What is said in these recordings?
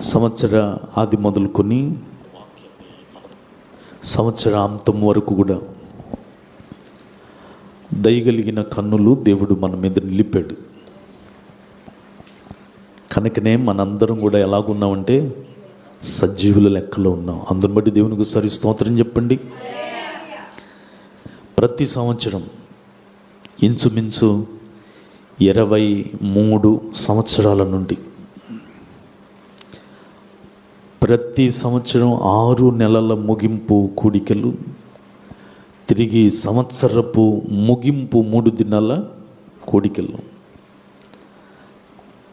సంవత్సర ఆది మొదలుకొని సంవత్సరాంతం వరకు కూడా దయగలిగిన కన్నులు దేవుడు మన మీద నిలిపాడు. కనుకనే మనందరం కూడా ఎలాగున్నామంటే సజీవుల లెక్కలో ఉన్నాం. అందుని బట్టి దేవునికి సరి స్తోత్రం చెప్పండి. ప్రతి సంవత్సరం ఇంచుమించు ఇరవై మూడు సంవత్సరాల నుండి ప్రతి సంవత్సరం ఆరు నెలల ముగింపు కూడికలు తిరిగి సంవత్సరపు ముగింపు మూడు దినాల కోడికలు.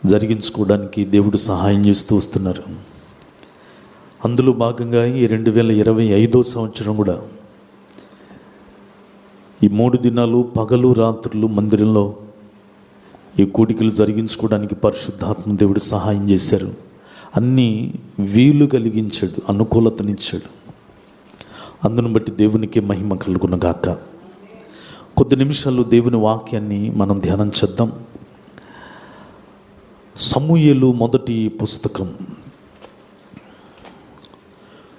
జరిగించుకోవడానికి దేవుడు సహాయం చేస్తూ వస్తున్నారు. అందులో భాగంగా ఈ రెండు వేల ఇరవై ఐదో సంవత్సరం కూడా ఈ మూడు దినాలు పగలు రాత్రులు మందిరంలో ఈ కోడికలు జరిగించుకోవడానికి పరిశుద్ధాత్మ దేవుడు సహాయం చేశారు. అన్నీ వీలు కలిగించాడు అనుకూలతనిచ్చాడు. అందును బట్టి దేవునికి మహిమ కలుగును గాక కొద్ది నిమిషాలు దేవుని వాక్యాన్ని మనం ధ్యానం చేద్దాం. సమూయేలు మొదటి పుస్తకం.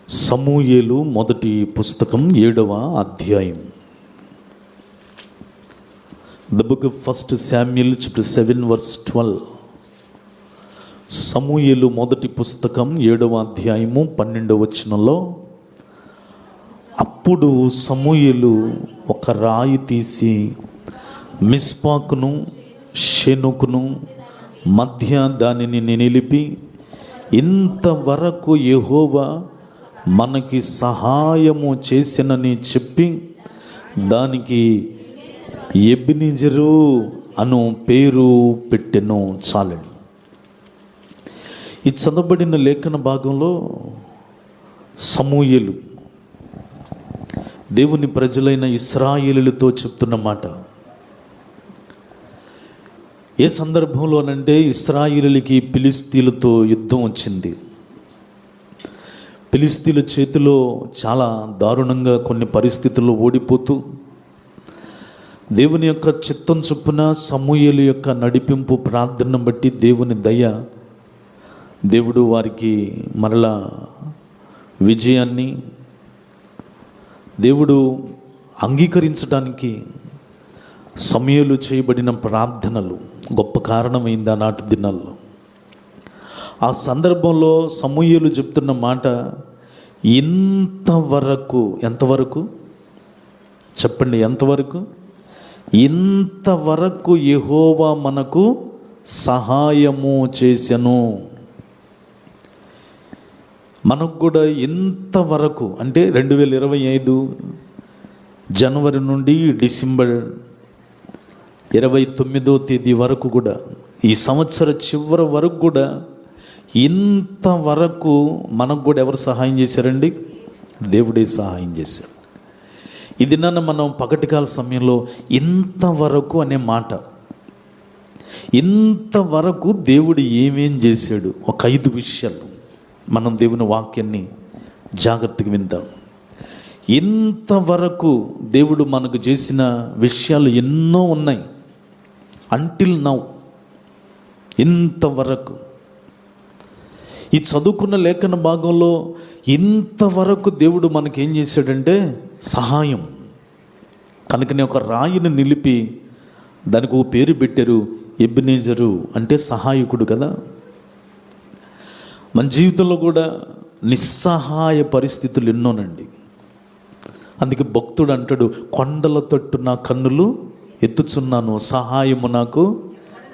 సమూయేలు మొదటి పుస్తకం ఏడవ అధ్యాయం. The book first Samuel chapter seven verse twelve సమూయలు మొదటి పుస్తకం ఏడవ అధ్యాయము పన్నెండవ వచనంలో అప్పుడు సమూయలు ఒక రాయి తీసి మిస్పాకును షెనుకును మధ్య దానిని నిలిపి ఇంతవరకు యహోవా మనకి సహాయము చేసినని చెప్పి దానికి ఎబినిజరు అను పేరు పెట్టెను చాలండి. ఈ చదవబడిన లేఖన భాగంలో సమూయలు. దేవుని ప్రజలైన ఇస్రాయిలులతో చెప్తున్న మాట. ఏ సందర్భంలోనంటే ఇస్రాయిలులకి పిలిస్తీలతో యుద్ధం వచ్చింది. పిలిస్తీల చేతిలో చాలా దారుణంగా కొన్ని పరిస్థితుల్లో ఓడిపోతూ దేవుని యొక్క చిత్తం చొప్పున సమూయలు యొక్క నడిపింపు ప్రార్థన బట్టి దేవుని దయ దేవుడు వారికి మరలా విజయాన్ని దేవుడు అంగీకరించడానికి సమయాలు చేయబడిన ప్రార్థనలు గొప్ప కారణమైంది ఆనాటి దినాల్లో. ఆ సందర్భంలో సమూహలు చెప్తున్న మాట ఇంతవరకు ఎంతవరకు? చెప్పండి ఎంతవరకు? ఇంతవరకు యహోవా మనకు సహాయము చేసెను మనకు కూడా ఇంతవరకు అంటే రెండు వేల ఇరవై ఐదు జనవరి నుండి డిసెంబర్ ఇరవై తొమ్మిదో తేదీ వరకు కూడా ఈ సంవత్సర చివరి వరకు కూడా ఇంతవరకు మనకు కూడా ఎవరు సహాయం చేశారండి? దేవుడే సహాయం చేశాడు. ఇది నన్ను మనం పగటికాల సమయంలో ఇంతవరకు అనే మాట ఇంతవరకు దేవుడు ఏమేం చేశాడు? ఒక ఐదు విషయాలు. మనం దేవుని వాక్యాన్ని జాగ్రత్తగా విందాం. ఇంతవరకు దేవుడు మనకు చేసిన విషయాలు ఎన్నో ఉన్నాయి. అంటిల్ నౌ ఇంతవరకు. ఈ చదువుకున్న లేఖన భాగంలో ఇంతవరకు దేవుడు మనకి ఏం చేశాడంటే సహాయం. కనుకనే ఒక రాయిని నిలిపి దానికి ఒక పేరు పెట్టారు ఎబినేజరు అంటే సహాయకుడు కదా. మన జీవితంలో కూడా నిస్సహాయ పరిస్థితులు ఎన్నోనండి. అందుకే భక్తుడు అంటాడు కొండల తట్టు నా కన్నులు ఎత్తుచున్నాను సహాయము నాకు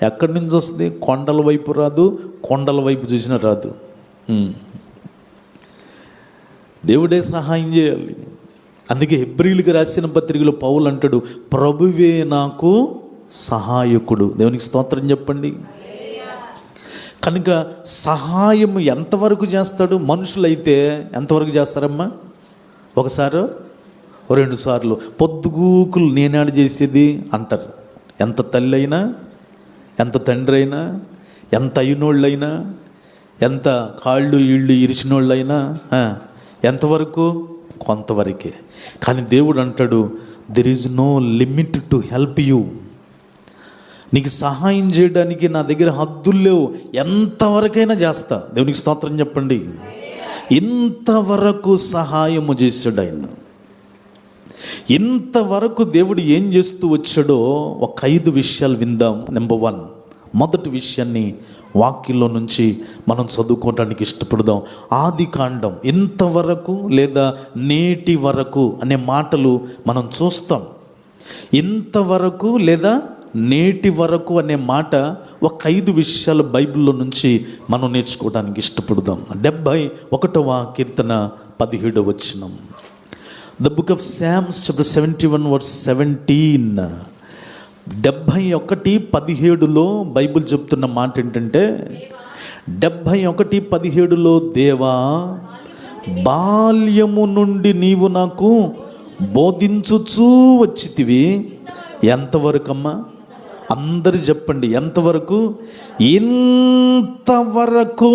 ఎక్కడి నుంచి వస్తుంది? కొండల వైపు రాదు కొండల వైపు చూసినా రాదు. దేవుడే సహాయం చేయాలి. అందుకే హెబ్రిలకు రాసిన పత్రికలో పౌలు అంటాడు ప్రభువే నాకు సహాయకుడు. దేవునికి స్తోత్రం చెప్పండి. కనుక సహాయం ఎంతవరకు చేస్తాడు మనుషులైతే ఎంతవరకు చేస్తారమ్మా? ఒకసారి రెండు సార్లు. పొద్దుగూకులు నేనాడు చేసేది అంటారు. ఎంత తల్లి అయినా ఎంత తండ్రి అయినా ఎంత అయినోళ్ళైనా ఎంత కాళ్ళు ఇళ్ళు ఇరిచినోళ్ళైనా ఎంతవరకు? కొంతవరకే. కానీ దేవుడు అంటాడు there is no limit to help you నీకు సహాయం చేయడానికి నా దగ్గర హద్దులు లేవు. ఎంతవరకైనా చేస్తా. దేవునికి స్తోత్రం చెప్పండి. ఇంతవరకు సహాయము చేశాడు ఆయన. ఇంతవరకు దేవుడు ఏం చేస్తూ వచ్చాడో ఒక ఐదు విషయాలు విందాం. నెంబర్ వన్ మొదటి విషయాన్ని వాక్యంలో నుంచి మనం చదువుకోవడానికి ఇష్టపడదాం. ఆది కాండం ఇంతవరకు లేదా నేటి వరకు అనే మాటలు మనం చూస్తాం. ఇంతవరకు లేదా నేటి వరకు అనే మాట ఒక ఐదు విషయాలు బైబిల్లో నుంచి మనం నేర్చుకోవడానికి ఇష్టపడదాం. డెబ్భై ఒకటవ కీర్తన పదిహేడవ వచ్చినం the book of Psalms chapter seventy one verse seventeen డెబ్భై ఒకటి పదిహేడులో బైబిల్ చెప్తున్న మాట ఏంటంటే డెబ్భై ఒకటి పదిహేడులో దేవా బాల్యము నుండి నీవు నాకు బోధించుచూ వచ్చితివి. ఎంతవరకమ్మా? అందరు చెప్పండి ఎంతవరకు? ఇంతవరకు.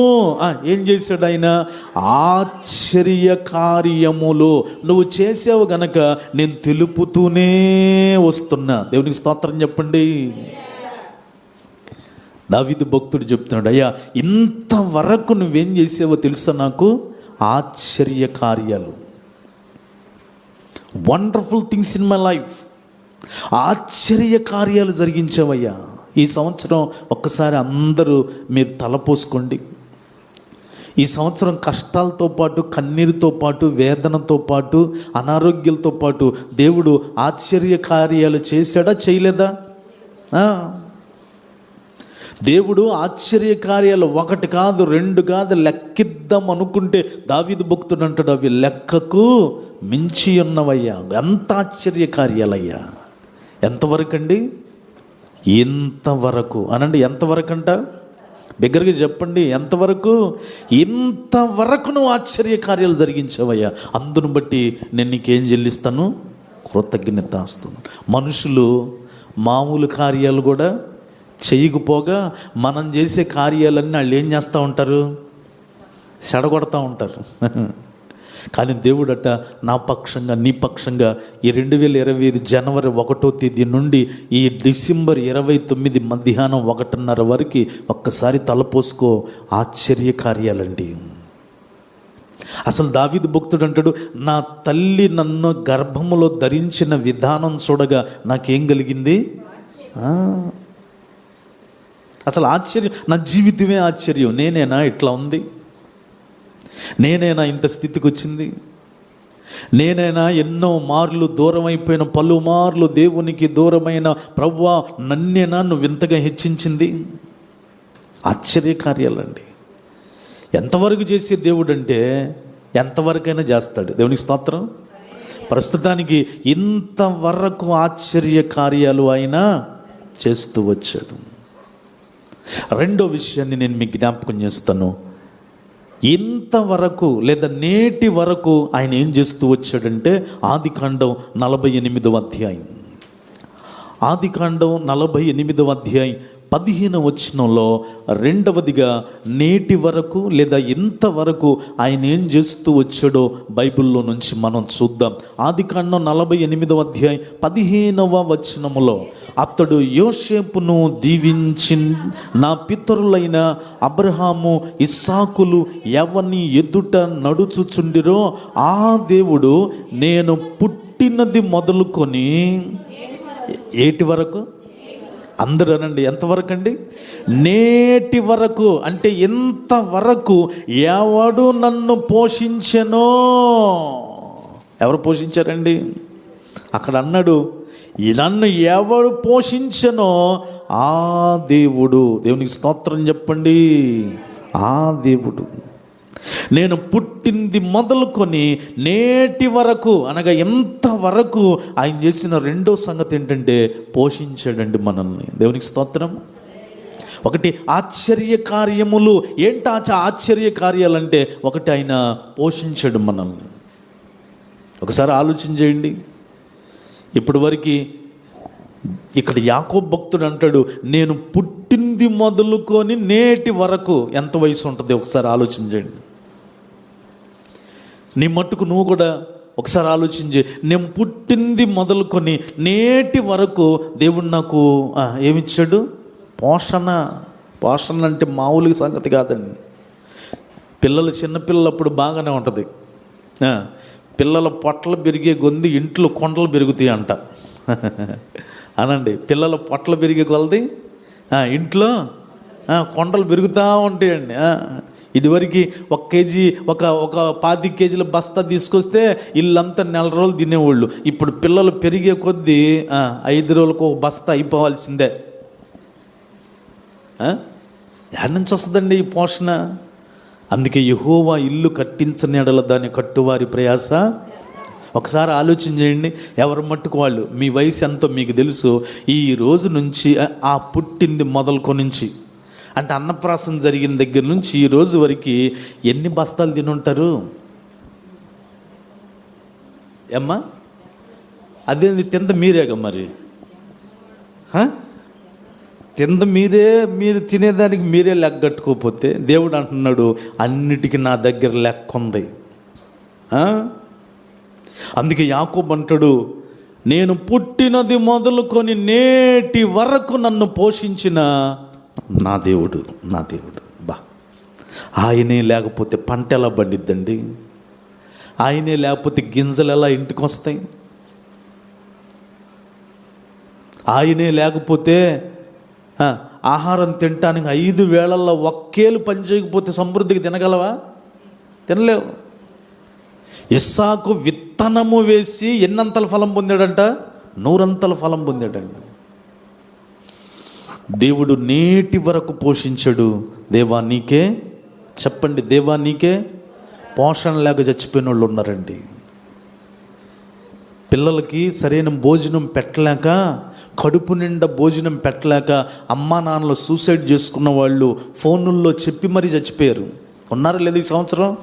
ఏం చేశాడు ఆయన? ఆశ్చర్య కార్యములు నువ్వు చేసావు గనక నేను తెలుపుతూనే వస్తున్నా. దేవునికి స్తోత్రం చెప్పండి. దావిదు భక్తుడు చెప్తున్నాడు అయ్యా ఇంతవరకు నువ్వేం చేసావో తెలుసా నాకు? ఆశ్చర్య కార్యాలు wonderful things in my life ఆశ్చర్య కార్యాలు జరిగించావయ్యా. ఈ సంవత్సరం ఒక్కసారి అందరూ మీరు తలపోసుకోండి ఈ సంవత్సరం కష్టాలతో పాటు కన్నీరుతో పాటు వేదనతో పాటు అనారోగ్యాలతో పాటు దేవుడు ఆశ్చర్య కార్యాలు చేశాడా చేయలేదా? దేవుడు ఆశ్చర్య కార్యాలు ఒకటి కాదు రెండు కాదు లెక్కిద్దాం అనుకుంటే దావిదు భక్తుడు అంటాడు అవి లెక్కకు మించి ఉన్నవయ్యా. ఎంత ఆశ్చర్య కార్యాలయ్యా ఎంతవరకు అండి ఇంతవరకు. అనండి ఎంతవరకు అంట దగ్గరగా చెప్పండి ఎంతవరకు? ఇంతవరకు నువ్వు ఆశ్చర్య కార్యాలు జరిగించావయ్యా. అందును బట్టి నేను నీకేం చెల్లిస్తాను? కృతజ్ఞత వస్తుంది మనుషులు మామూలు కార్యాలు కూడా చేయకపోగా మనం చేసే కార్యాలన్నీ వాళ్ళు ఏం చేస్తూ ఉంటారు? చెడగొడతా ఉంటారు. కానీ దేవుడట నా పక్షంగా నీ పక్షంగా ఈ రెండు వేల ఇరవై ఐదు జనవరి ఒకటో తేదీ నుండి ఈ డిసెంబర్ ఇరవై తొమ్మిది మధ్యాహ్నం ఒకటిన్నర వరకు ఒక్కసారి తలపోసుకో. ఆశ్చర్య కార్యాలండి అసలు దావిదు భక్తుడు అంటాడు నా తల్లి నన్ను గర్భములో ధరించిన విధానం చూడగా నాకేం కలిగింది? అసలు ఆశ్చర్యం నా జీవితమే ఆశ్చర్యం. నేనేనా? ఇట్లా ఉంది. నేనైనా ఇంత స్థితికి వచ్చింది నేనైనా ఎన్నో మార్లు దూరమైపోయిన పలుమార్లు దేవునికి దూరమైన ప్రవ్వా నన్నేనా నువ్వు ఇంతగా హెచ్చించింది? ఆశ్చర్యకార్యాలండి. ఎంతవరకు చేసే దేవుడు అంటే ఎంతవరకైనా చేస్తాడు. దేవునికి స్తోత్రం. ప్రస్తుతానికి ఇంతవరకు ఆశ్చర్య కార్యాలు ఆయన చేస్తూ వచ్చాడు. రెండో విషయాన్ని నేను మీకు జ్ఞాపకం చేస్తాను. ఇంతవరకు లేదా నేటి వరకు ఆయన ఏం చేస్తూ వచ్చాడంటే ఆది కాండం నలభై ఎనిమిదవ అధ్యాయం. ఆది కాండం నలభై ఎనిమిదవ అధ్యాయం. పదిహేను వచనంలో రెండవదిగా నేటి వరకు లేదా ఇంతవరకు ఆయన ఏం చేస్తూ వచ్చాడో బైబిల్లో నుంచి మనం చూద్దాం. ఆది కాండం నలభై ఎనిమిదవ అధ్యాయం పదిహేనవ వచనములో అతడు యోషేపును దీవించి నా పితరులైన అబ్రహాము ఇస్సాకులు ఎవరిని ఎదుట నడుచుచుండిరో ఆ దేవుడు నేను పుట్టినది మొదలుకొని ఏటి వరకు? అందరూ అనండి ఎంతవరకు అండి నేటి వరకు అంటే ఇంతవరకు ఎవడు నన్ను పోషించెనో? ఎవరు పోషించారండి? అక్కడ అన్నాడు "ఈ నన్ను ఎవడు పోషించనో ఆ దేవుడు. దేవునికి స్తోత్రం చెప్పండి ఆ దేవుడు. నేను పుట్టింది మొదలుకొని నేటి వరకు అనగా ఎంత వరకు ఆయన చేసిన రెండో సంగతి ఏంటంటే పోషించాడండి మనల్ని. దేవునికి స్తోత్రం. ఒకటి ఆశ్చర్య కార్యములు. ఏంటి ఆచ ఆశ్చర్య కార్యాలంటే ఒకటి ఆయన పోషించడం మనల్ని. ఒకసారి ఆలోచన చేయండి. ఇప్పటి వరకు ఇక్కడ యాకో భక్తుడు అంటాడు నేను పుట్టింది మొదలుకొని నేటి వరకు ఎంత వయసు ఉంటుంది? ఒకసారి ఆలోచన చేయండి. నీ మట్టుకు నువ్వు కూడా ఒకసారి ఆలోచించి. నేను పుట్టింది మొదలుకొని నేటి వరకు దేవుడు నాకు ఏమిచ్చాడు? పోషణ. పోషణ అంటే మామూలుగా సంగతి కాదండి. పిల్లలు చిన్నపిల్లలప్పుడు బాగానే ఉంటుంది. పిల్లల పొట్టలు పెరిగే గొంది ఇంట్లో కొండలు పెరుగుతాయి అంట. అనండి పిల్లల పొట్టలు పెరిగే కొలది ఇంట్లో కొండలు పెరుగుతూ ఉంటాయండి. ఇదివరకు ఒక కేజీ ఒక ఒక పాతి కేజీల బస్తా తీసుకొస్తే ఇల్లంతా నెల రోజులు తినేవాళ్ళు. ఇప్పుడు పిల్లలు పెరిగే కొద్దీ ఐదు రోజులకు ఒక బస్తా అయిపోవాల్సిందే. ఎక్కడి నుంచి వస్తుందండి ఈ పోషణ? అందుకే యహోవా ఇల్లు కట్టించని ఎడల దాని కట్టువారి ప్రయాస. ఒకసారి ఆలోచన చేయండి మట్టుకు వాళ్ళు? మీ వయసు ఎంతో మీకు తెలుసు. ఈ రోజు నుంచి ఆ- ఆ పుట్టింది మొదలుకొని నుంచి అంటే అన్నప్రాసం జరిగిన దగ్గర నుంచి ఈ రోజు వరకు ఎన్ని బస్తాలు తినుంటారు? ఏమ్మా? అదేంది తింద మీరేగా మరి? తింద మీరే మీరు తినేదానికి మీరే లెక్క కట్టుకోకపోతే దేవుడు అంటున్నాడు అన్నిటికీ నా దగ్గర లెక్క ఉంది. అందుకే యాకోబ్ అంటాడు నేను పుట్టినది మొదలుకొని నేటి వరకు నన్ను పోషించిన నా దేవుడు నా దేవుడు. బా. ఆయనే లేకపోతే పంట ఎలా పండిద్దండి? ఆయనే లేకపోతే గింజలు ఎలా ఇంటికి వస్తాయి ఆయనే లేకపోతే ఆహారం తినటానికి ఐదు వేళల్లో ఒక్కేళ్ళు పని చేయకపోతే సమృద్ధికి తినగలవా? తినలేవు. ఇస్సాకు విత్తనము వేసి ఎన్నంతల ఫలం పొందాడంట? నూరంతల ఫలం పొందాడంట. దేవుడు నేటి వరకు పోషించడు. దేవా నీకే? చెప్పండి దేవా నీకే? పోషణ లేక చచ్చిపోయిన వాళ్ళు ఉన్నారండి. పిల్లలకి సరైన భోజనం పెట్టలేక కడుపు నిండా భోజనం పెట్టలేక అమ్మా నాన్నలు సూసైడ్ చేసుకున్న వాళ్ళు ఫోనుల్లో చెప్పి మరీ చచ్చిపోయారు. ఉన్నారా లేదు ఈ సంవత్సరం?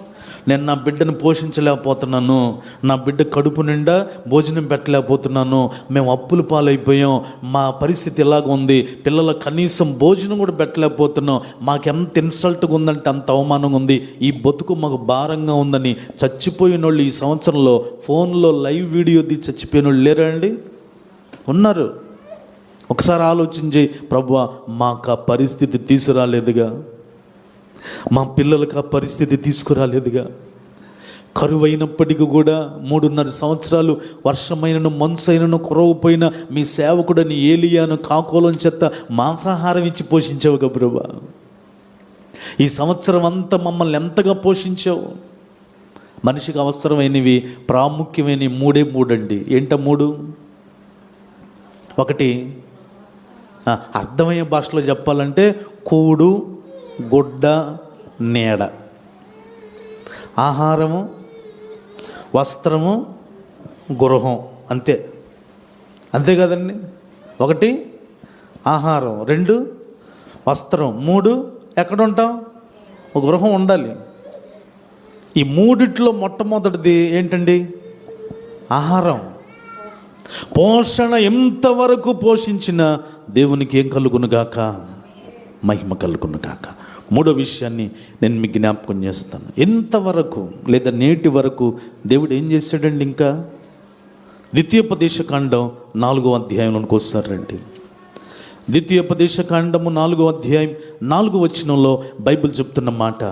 నేను నా బిడ్డను పోషించలేకపోతున్నాను. నా బిడ్డ కడుపు నిండా భోజనం పెట్టలేకపోతున్నాను. మేము అప్పుల పాలైపోయాం. మా పరిస్థితి ఎలాగ ఉంది. పిల్లల కనీసం భోజనం కూడా పెట్టలేకపోతున్నాం. మాకెంత ఇన్సల్ట్గా ఉందంటే అంత అవమానంగా ఉంది. ఈ బతుకు మాకు భారంగా ఉందని చచ్చిపోయిన వాళ్ళు ఈ సంవత్సరంలో ఫోన్లో లైవ్ వీడియో తీసి చచ్చిపోయిన వాళ్ళు లేరా అండి? ఉన్నారు. ఒకసారి ఆలోచించి ప్రభు మాకు ఆ పరిస్థితి తీసుకురాలేదుగా. మా పిల్లలకు ఆ పరిస్థితి తీసుకురాలేదుగా. కరువైనప్పటికీ కూడా మూడున్నర సంవత్సరాలు వర్షమైనను మంచైనను కురవపోయిన మీ సేవకుడని ఏలియాను కాకోలం చెత్త మాంసాహారం ఇచ్చి పోషించావుగా ప్రభా. ఈ సంవత్సరం అంతా మమ్మల్ని ఎంతగా పోషించావు? మనిషికి అవసరమైనవి ప్రాముఖ్యమైనవి మూడే మూడండి. ఏంట మూడు? ఒకటి అర్థమయ్యే భాషలో చెప్పాలంటే కూడు గుడ్డ నీడ. ఆహారము వస్త్రము గృహం. అంతే. అంతే కదండి? ఒకటి ఆహారం. రెండు వస్త్రం. మూడు ఎక్కడ ఉంటాం ఒక గృహం ఉండాలి. ఈ మూడిట్లో మొట్టమొదటిది ఏంటండి? ఆహారం. పోషణ ఎంతవరకు పోషించిన దేవునికి ఏం కలుగునుగాక? మహిమ కలుగునుగాక. మూడో విషయాన్ని నేను మీకు జ్ఞాపకం చేస్తాను. ఎంతవరకు లేదా నేటి వరకు దేవుడు ఏం చేశాడండి ఇంకా? ద్వితీయోపదేశ కాండం నాలుగో అధ్యాయంలోకి వస్తారండి ద్వితీయోపదేశ కాండము నాలుగో అధ్యాయం నాలుగో వచనంలో బైబిల్ చెప్తున్న మాట.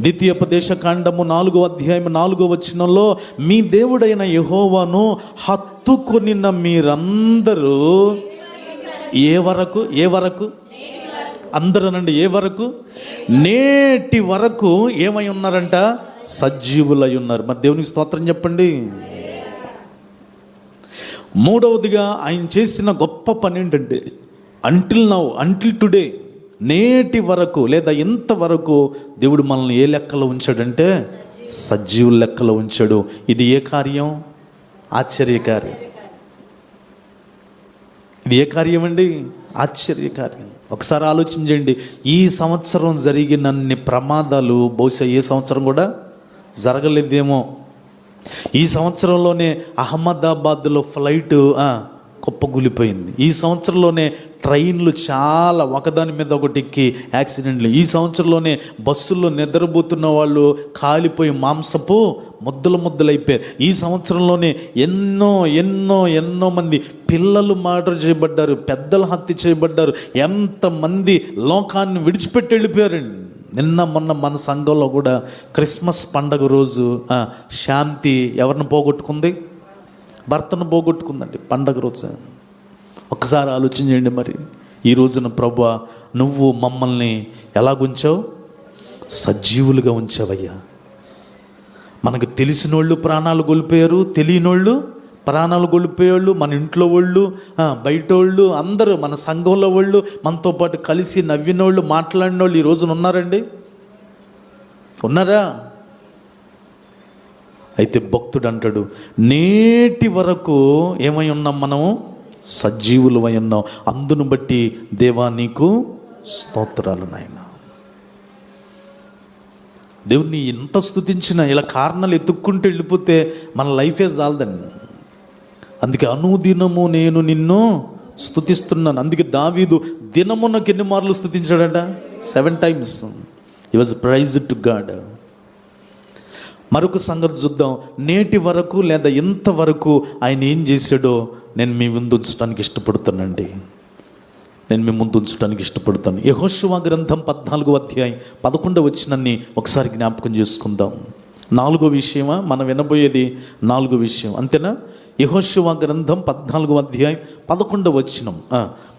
ద్వితీయోపదేశ కాండము నాలుగో అధ్యాయం నాలుగో వచనంలో మీ దేవుడైన యహోవాను హత్తుకొనిన మీరందరూ ఏ వరకు? ఏ వరకు? అందరూనండి ఏ వరకు? నేటి వరకు ఏమై ఉన్నారంట? సజీవులై ఉన్నారు మరి దేవునికి స్తోత్రం చెప్పండి. మూడవదిగా ఆయన చేసిన గొప్ప పని ఏంటంటే అంటిల్ నౌ అంటిల్ టుడే నేటి వరకు లేదా ఇంతవరకు దేవుడు మనల్ని ఏ లెక్కలో ఉంచాడంటే సజీవుల లెక్కలో ఉంచాడు. ఇది ఏ కార్యం? ఆశ్చర్యకార్యం. ఇది ఏ కార్యం అండి ఆశ్చర్యకార్యం. ఒకసారి ఆలోచించండి. ఈ సంవత్సరం జరిగినన్ని ప్రమాదాలు బహుశా ఏ సంవత్సరం కూడా జరగలేదేమో. ఈ సంవత్సరంలోనే అహ్మదాబాద్లో ఫ్లైట్ ఆ, కుప్పగూలిపోయింది ఈ సంవత్సరంలోనే ట్రైన్లు చాలా ఒకదాని మీద ఒకటి ఎక్కి యాక్సిడెంట్లు. ఈ సంవత్సరంలోనే బస్సుల్లో నిద్రపోతున్న వాళ్ళు కాలిపోయి మాంసపు ముద్దలు ముద్దలైపోయారు. ఈ సంవత్సరంలోనే ఎన్నో ఎన్నో ఎన్నో మంది పిల్లలు మర్డర్ చేయబడ్డారు పెద్దలు హత్య చేయబడ్డారు. ఎంతమంది లోకాన్ని విడిచిపెట్టి వెళ్ళిపోయారండి నిన్న మొన్న మన సంఘంలో కూడా క్రిస్మస్ పండగ రోజు శాంతి ఎవరిని పోగొట్టుకుంది? భర్తను పోగొట్టుకుందండి పండగ రోజు. ఒక్కసారి ఆలోచన చేయండి మరి. ఈ రోజున ప్రభు నువ్వు మమ్మల్ని ఎలాగుంచావు సజీవులుగా ఉంచావయ్యా. మనకు తెలిసిన వాళ్ళు ప్రాణాలు కోల్పోయారు తెలియనోళ్ళు ప్రాణాలు కోల్పోయేవాళ్ళు మన ఇంట్లో వాళ్ళు బయట వాళ్ళు అందరూ మన సంఘంలో వాళ్ళు మనతో పాటు కలిసి నవ్వినోళ్ళు మాట్లాడిన వాళ్ళు ఈ రోజున ఉన్నారండి? ఉన్నారా? అయితే భక్తుడు అంటాడు నేటి వరకు ఏమై ఉన్నాం మనము? సజీవులమై ఉన్నాం అందును బట్టి దేవా నీకు స్తోత్రాలు నాయన. దేవుణ్ణి ఎంత స్థుతించినా ఇలా కారణాలు ఎత్తుక్కుంటూ వెళ్ళిపోతే మన లైఫే చాలదండి అందుకే అనుదినము నేను నిన్ను స్థుతిస్తున్నాను అందుకే దావీదు దినమునకు ఎన్ని మార్లు స్థుతించాడట సెవెన్ టైమ్స్. ఈ వాజ్ ప్రైజ్ టు గాడ్ మరొక సంగతి చూద్దాం. నేటి వరకు లేదా ఇంతవరకు ఆయన ఏం చేశాడో నేను మీ ముందు ఉంచడానికి ఇష్టపడుతానండి. నేను మీ ముందు ఉంచడానికి ఇష్టపడతాను. యహోశివా గ్రంథం పద్నాలుగో అధ్యాయం పదకొండవ వచ్చినన్ని ఒకసారి జ్ఞాపకం చేసుకుందాం. నాలుగో విషయమా? మనం వినబోయేది నాలుగో విషయం. అంతేనా? యహోశివ గ్రంథం పద్నాలుగు అధ్యాయం పదకొండవ వచ్చినం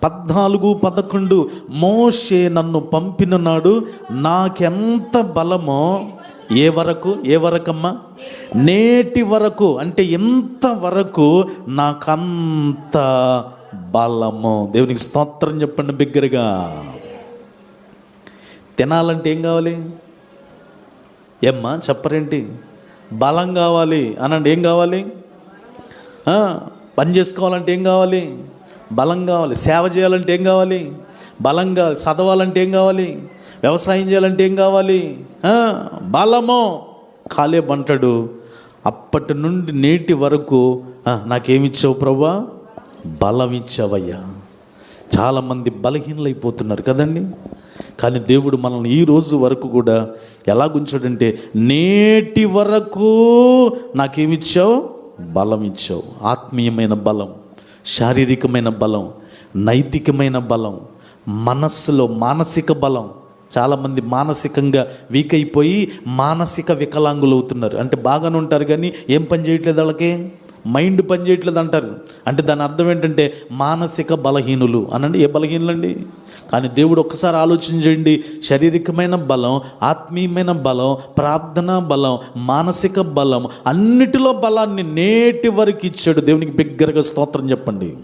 పద్నాలుగు పదకొండు మోషే నన్ను పంపిన నాడు నాకెంత బలమో ఏ వరకు ఏ వరకమ్మా? నేటి వరకు అంటే ఎంత వరకు నాకంత బలము. దేవునికి స్తోత్రం చెప్పండి బిగ్గరగా. తినాలంటే ఏం కావాలి? ఏమ్మా చెప్పరేంటి? బలం కావాలి అనండి ఏం కావాలి? పని చేసుకోవాలంటే ఏం కావాలి? బలం కావాలి. సేవ చేయాలంటే ఏం కావాలి? బలం కావాలి. చదవాలంటే ఏం కావాలి? వ్యవసాయం చేయాలంటే ఏం కావాలి? బలము కాలేబ్ అంటాడు అప్పటి నుండి నేటి వరకు నాకేమిచ్చావు ప్రభా? బలం ఇచ్చావయ్యా. చాలామంది బలహీనలైపోతున్నారు కదండి. కానీ దేవుడు మనల్ని ఈ రోజు వరకు కూడా ఎలా గుంచాడంటే నేటి వరకు నాకేమిచ్చావు? బలం ఇచ్చావు. ఆత్మీయమైన బలం శారీరకమైన బలం నైతికమైన బలం మనస్సులో మానసిక బలం చాలామంది మానసికంగా వీక్ అయిపోయి మానసిక వికలాంగులు అవుతున్నారు అంటే బాగానే ఉంటారు కానీ ఏం పని చేయట్లేదు వాళ్ళకి? మైండ్ పని చేయట్లేదు అంటారు. అంటే దాని అర్థం ఏంటంటే మానసిక బలహీనులు. అనండి ఏ బలహీనులండి? కానీ దేవుడు ఒక్కసారి ఆలోచించండి. శారీరకమైన బలం ఆత్మీయమైన బలం ప్రార్థన బలం మానసిక బలం అన్నిటిలో బలాన్ని నేటి వరకు ఇచ్చాడు. దేవునికి బిగ్గరగా స్తోత్రం చెప్పండి.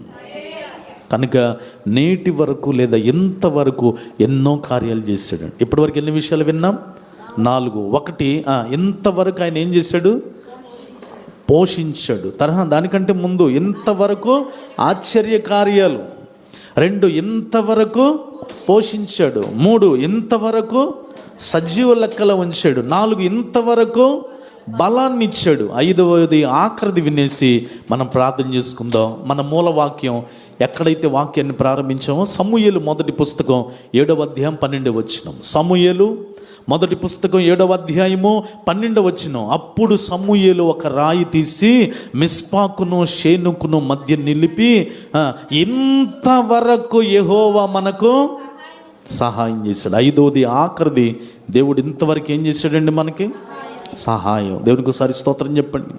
కనుక నేటి వరకు లేదా ఎంతవరకు ఎన్నో కార్యాలు చేశాడు. ఇప్పటివరకు ఎన్ని విషయాలు విన్నాం? నాలుగు. ఒకటి ఇంతవరకు ఎంతవరకు ఆయన ఏం చేశాడు? పోషించాడు. తరహా దానికంటే ముందు ఎంతవరకు ఆశ్చర్య కార్యాలు రెండు ఎంతవరకు పోషించాడు. మూడు ఎంతవరకు సజీవ లెక్కలో ఉంచాడు. నాలుగు ఎంతవరకు బలాన్ని ఇచ్చాడు. ఐదవది ఆఖరిది వినేసి మనం ప్రార్థన చేసుకుందాం. మన మూల వాక్యం ఎక్కడైతే వాక్యాన్ని ప్రారంభించామో సమూయేలు మొదటి పుస్తకం ఏడవ అధ్యాయం పన్నెండవ వచ్చినాం సమూయేలు మొదటి పుస్తకం ఏడవ అధ్యాయము పన్నెండవ వచ్చినాం అప్పుడు సమూయేలు ఒక రాయి తీసి మిస్పాకును షేనుకును మధ్య నిలిపి ఇంతవరకు యెహోవా మనకు సహాయం చేశాడు. ఐదోది ఆఖరిది దేవుడు ఇంతవరకు ఏం చేశాడండి మనకి? సహాయం. దేవునికి ఒకసారి స్తోత్రం చెప్పండి.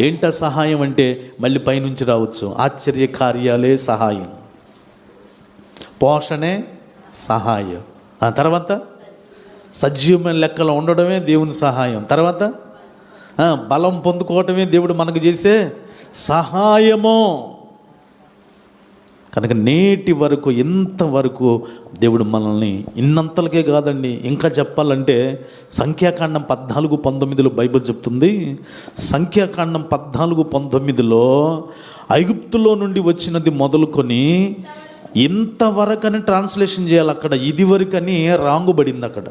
ఏంట సహాయం అంటే మళ్ళీ పైనుంచి రావచ్చు. ఆశ్చర్య కార్యాలే సహాయం. పోషణే సహాయం. ఆ తర్వాత సజీవమైన లెక్కలో ఉండడమే దేవుని సహాయం. తర్వాత బలం పొందుకోవటమే దేవుడు మనకు చేసే సహాయము. కనుక నేటి వరకు ఎంతవరకు దేవుడు మనల్ని ఇన్నంతలకే కాదండి. ఇంకా చెప్పాలంటే సంఖ్యాకాండం పద్నాలుగు పంతొమ్మిదిలో బైబిల్ చెప్తుంది. సంఖ్యాకాండం పద్నాలుగు పంతొమ్మిదిలో ఐగుప్తులో నుండి వచ్చినది మొదలుకొని ఇంతవరకని ట్రాన్స్లేషన్ చేయాలి అక్కడ. ఇది వరకని రాంగుబడింది అక్కడ.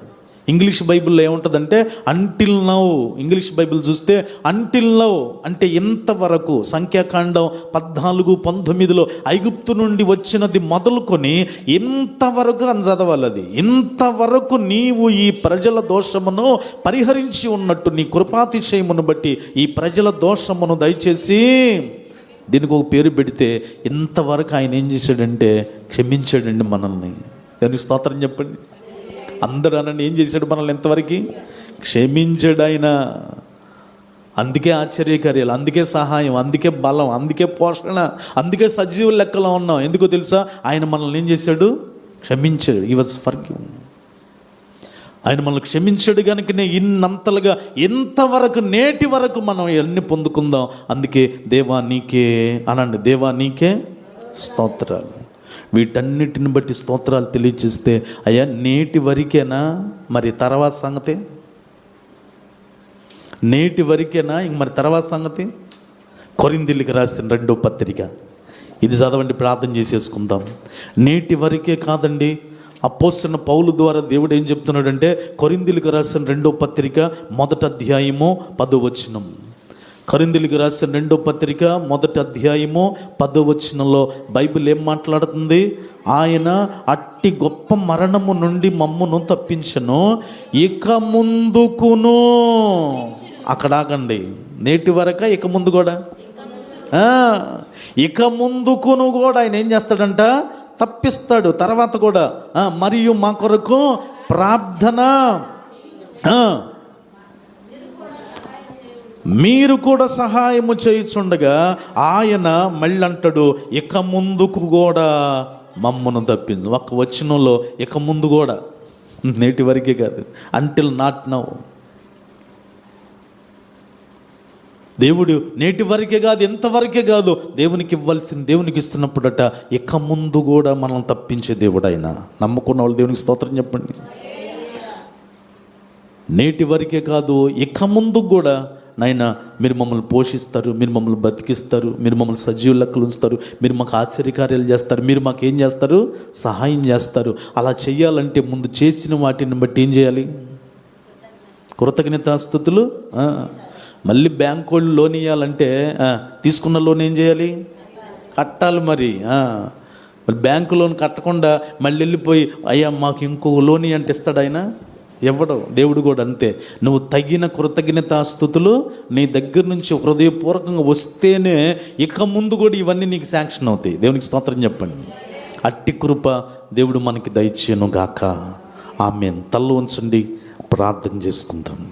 ఇంగ్లీష్ బైబిల్లో ఏముంటుందంటే అంటిల్ నౌ ఇంగ్లీష్ బైబిల్ చూస్తే అంటిల్ నౌ అంటే ఇంతవరకు సంఖ్యాకాండం పద్నాలుగు పంతొమ్మిదిలో ఐగుప్తు నుండి వచ్చినది మొదలుకొని ఇంతవరకు అని చదవాలి అది? ఇంతవరకు నీవు ఈ ప్రజల దోషమును పరిహరించి ఉన్నట్టు నీ కృపాతిశయమును బట్టి ఈ ప్రజల దోషమును దయచేసి దీనికి ఒక పేరు పెడితే ఇంతవరకు ఆయన ఏం చేశాడంటే క్షమించాడండి మనల్ని. దానికి స్తోత్రం చెప్పండి. అందరూ అనండి ఏం చేశాడు మనల్ని ఎంతవరకు క్షమించాడు ఆయన అందుకే ఆశ్చర్యకార్యాలు అందుకే సహాయం అందుకే బలం అందుకే పోషణ అందుకే సజీవ లెక్కలో ఉన్నాం. ఎందుకో తెలుసా? ఆయన మనల్ని ఏం చేశాడు? క్షమించాడు. ఈ వాజ్ ఫర్ ఆయన మనల్ని క్షమించాడు కనుకనే ఇన్నంతలుగా ఇంతవరకు నేటి వరకు మనం ఎన్ని పొందుకుందాం. అందుకే దేవా నీకే అనండి. దేవా నీకే స్తోత్రాలు. వీటన్నిటిని బట్టి స్తోత్రాలు తెలియచేస్తే అయ్యా నేటి వరకేనా? మరి తర్వాత సంగతి? నేటి వరకేనా? ఇంక మరి తర్వాత సంగతి? కొరిందిల్లికి రాసిన రెండో పత్రిక. ఇది చదవండి ప్రార్థన చేసేసుకుందాం. నేటి వరకే కాదండి అపోసిన పౌలు ద్వారా దేవుడు ఏం చెప్తున్నాడంటే కొరిందిలకు రాసిన రెండో పత్రిక మొదట అధ్యాయము పదో వచనం. కొరిందిలికి రాసిన రెండో పత్రిక మొదటి అధ్యాయము పదవచనంలో బైబిల్ ఏం మాట్లాడుతుంది? ఆయన అట్టి గొప్ప మరణము నుండి మమ్మును తప్పించను ఇక ముందుకును. అక్కడ ఆగండి. నేటి వరక ఇక ముందు కూడా? ఇక ముందుకును కూడా ఆయన ఏం చేస్తాడంట? తప్పిస్తాడు. తర్వాత కూడా మరియు మా కొరకు ప్రార్థన. మీరు కూడా సహాయము చేయుచుండగా ఆయన మళ్ళీ అంటాడు ఇక ముందుకు కూడా మమ్మను తప్పింది. ఒక వచనంలో ఇక ముందు కూడా. నేటి వరకే కాదు అంటిల్ నాట్ నౌ దేవుడు నేటి వరకే కాదు ఎంతవరకే కాదు దేవునికి ఇవ్వాల్సిన దేవునికి ఇస్తున్నప్పుడట ఇక ముందు కూడా మనం తప్పించే దేవుడు ఆయన నమ్ముకున్న వాళ్ళు దేవునికి స్తోత్రం చెప్పండి. నేటి వరకే కాదు ఇక ముందు కూడా నాయన మీరు మమ్మల్ని పోషిస్తారు మీరు మమ్మల్ని బతికిస్తారు మీరు మమ్మల్ని సజీవ లెక్కలు ఉంచుతారు మీరు మాకు ఆశ్చర్యకార్యాలు చేస్తారు మీరు మాకు ఏం చేస్తారు? సహాయం చేస్తారు. అలా చేయాలంటే ముందు చేసిన వాటిని బట్టి ఏం చేయాలి? కృతజ్ఞతాస్థుతులు మళ్ళీ బ్యాంక్ వాళ్ళు లోన్ ఇవ్వాలంటే తీసుకున్న లోన్ ఏం చేయాలి? కట్టాలి మరి మరి బ్యాంకు లోన్ కట్టకుండా మళ్ళీ వెళ్ళిపోయి అయ్యా మాకు ఇంకో లోన్ అంటే ఇస్తాడు ఆయన? ఇవ్వడు దేవుడు కూడా అంతే. నువ్వు తగిన కృతజ్ఞతాస్థుతులు నీ దగ్గర నుంచి హృదయపూర్వకంగా వస్తేనే ఇక ముందు కూడా ఇవన్నీ నీకు శాంక్షన్ అవుతాయి. దేవునికి స్తోత్రం చెప్పండి. అట్టి కృప దేవుడు మనకి దయచేయను గాక ఆమె తల్లు ఉంచండి. ప్రార్థన చేసుకుందాం.